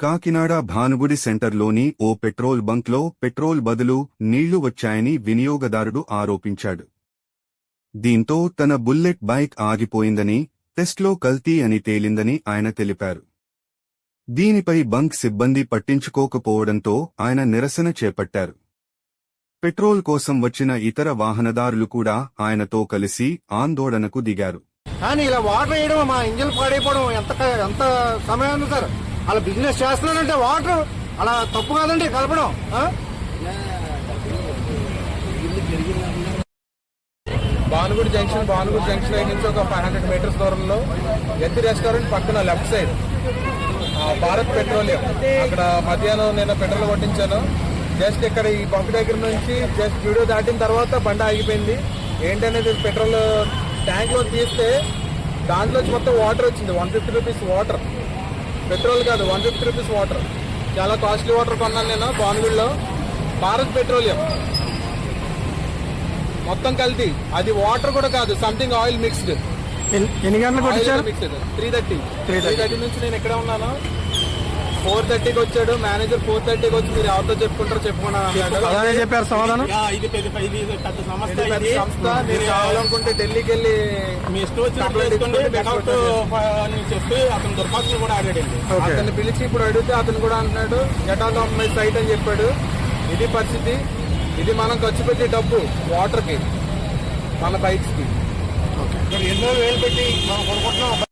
కాకినాడ భానుగుడి సెంటర్లోని ఓ పెట్రోల్ బంక్లో పెట్రోల్ బదులు నీళ్ళు వచ్చాయని వినియోగదారుడు ఆరోపించాడు. దీంతో తన బుల్లెట్ బైక్ ఆగిపోయిందని టెస్ట్లో కల్తీ అని తేలిందని ఆయన తెలిపారు. దీనిపై బంక్ సిబ్బంది పట్టించుకోకపోవడంతో ఆయన నిరసన చేపట్టారు. పెట్రోల్ కోసం వచ్చిన ఇతర వాహనదారులు కూడా ఆయనతో కలిసి ఆందోళనకు దిగారు. కానీ ఇలా వాటర్ వేయడం మా ఇంజిన్ పాడైపోవడం ఎంత ఎంత సమయం సార్? అలా బిజినెస్ చేస్తున్నారంటే వాటర్ అలా తప్పు కాదండి కలపడం భానుగుడి జంక్షన్ భానుగుడి జంక్షన్ అయిన నుంచి ఒక ఫైవ్ హండ్రెడ్ మీటర్స్ దూరంలో ఎత్తి రెస్టారెంట్ పక్కన లెఫ్ట్ సైడ్ భారత్ పెట్రోలియం. అక్కడ మధ్యాహ్నం నేను పెట్రోల్ కొట్టించాను. జస్ట్ ఇక్కడ ఈ బంక్ దగ్గర నుంచి జస్ట్ వీడియో దాటిన తర్వాత బండి ఆగిపోయింది. ఏంటనేది పెట్రోల్ ట్యాంక్లో తీస్తే దాంట్లో మొత్తం వాటర్ వచ్చింది. One fifty rupees water petrol కాదు వన్ ఫిఫ్టీ రూపీస్ వాటర్ చాలా కాస్ట్లీ వాటర్ కొన్నాను నేను భానుగుడిలో భారత్ పెట్రోలియం. మొత్తం కల్తీ అది వాటర్ కూడా కాదు సంథింగ్ ఆయిల్ మిక్స్డ్ ఎన్ని- గంటలకు mixed three thirty three thirty నుంచి నేను ఎక్కడ ఉన్నాను. ఫోర్ థర్టీకి వచ్చాడు. మేనేజర్ ఫోర్ థర్టీకి వచ్చి మీరు ఎవరితో చెప్పుకుంటారో చెప్పుకున్నాను చెప్పారు సమాధానం? ఇది పెద్ద ఇది పెద్ద సమస్య ఇది పెద్ద ఇది సంస్థ మీరు కావాలనుకుంటే ఢిల్లీకి వెళ్ళి మీ ఇష్టం అని చెప్పి అతను దుర్భాషలు కూడా ఆడాడండి. ఓకే. అతన్ని పిలిచి ఇప్పుడు అడిగితే అతను కూడా అంటున్నాడు get out of my sight అని చెప్పాడు. ఇది పరిస్థితి. ఇది మనం ఖర్చు పెట్టే డబ్బు వాటర్కి మన బైక్స్కి. ఎన్నో వేలు పెట్టి మనం కొనుక్కుంటున్నాం.